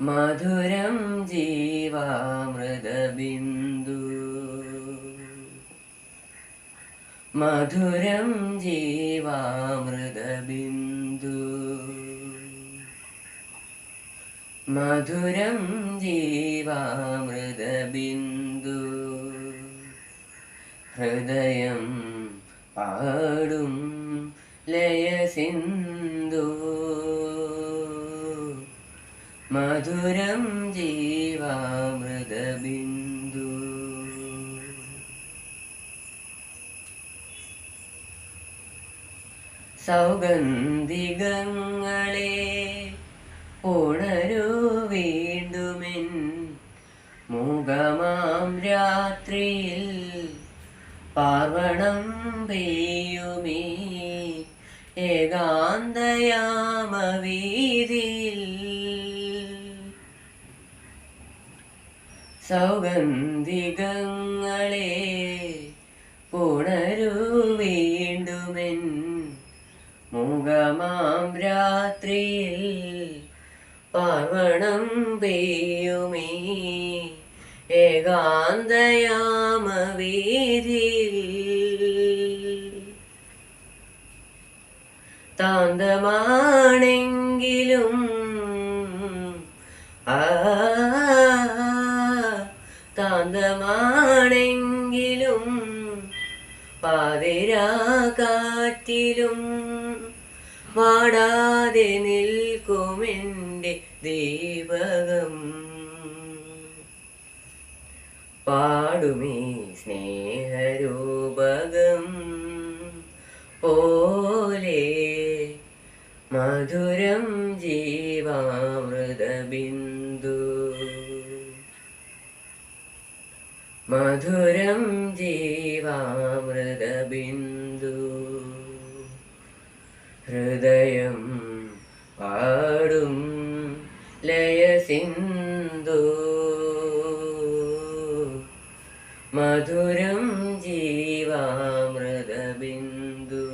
മധുരം ജീവാമൃതബിന്ദു മധുരം ജീവാമൃതബിന്ദു. മധുരം ജീവാമൃതബിന്ദു. ഹൃദയം പാടും ലയസിന്ദു മധുരം ജീവാമൃതബിന്ദു. സൗഗന്ധികങ്ങളെ ഉണരൂ വീണ്ടുമെൻ മുഖമാം രാത്രിയിൽ പാർവണം പെയ്യുമീ ഏകാന്തയാമവീതിയിൽ. സൗഗന്ധികങ്ങളെ വീണ്ടുമെൻ മുഖമാം രാത്രിയിൽ പാർവണം പെയ്യുമേ. ഏകാന്തയാമവീതിയിൽ താന്തമാണെങ്കിലും ആ പാതിരാ കാറ്റിലും വാടാതെ നിൽക്കുമെന്റെ ദീപകം പാടുമേ സ്നേഹരൂപകം. പോലെ മധുരം ജീവാമൃതബിന്ദു. മധുരം ജീവാമൃതബിന്ദു. ഹൃദയം പാടും. ലയസിന്ധു മധുരം ജീവാമൃതബിന്ദു.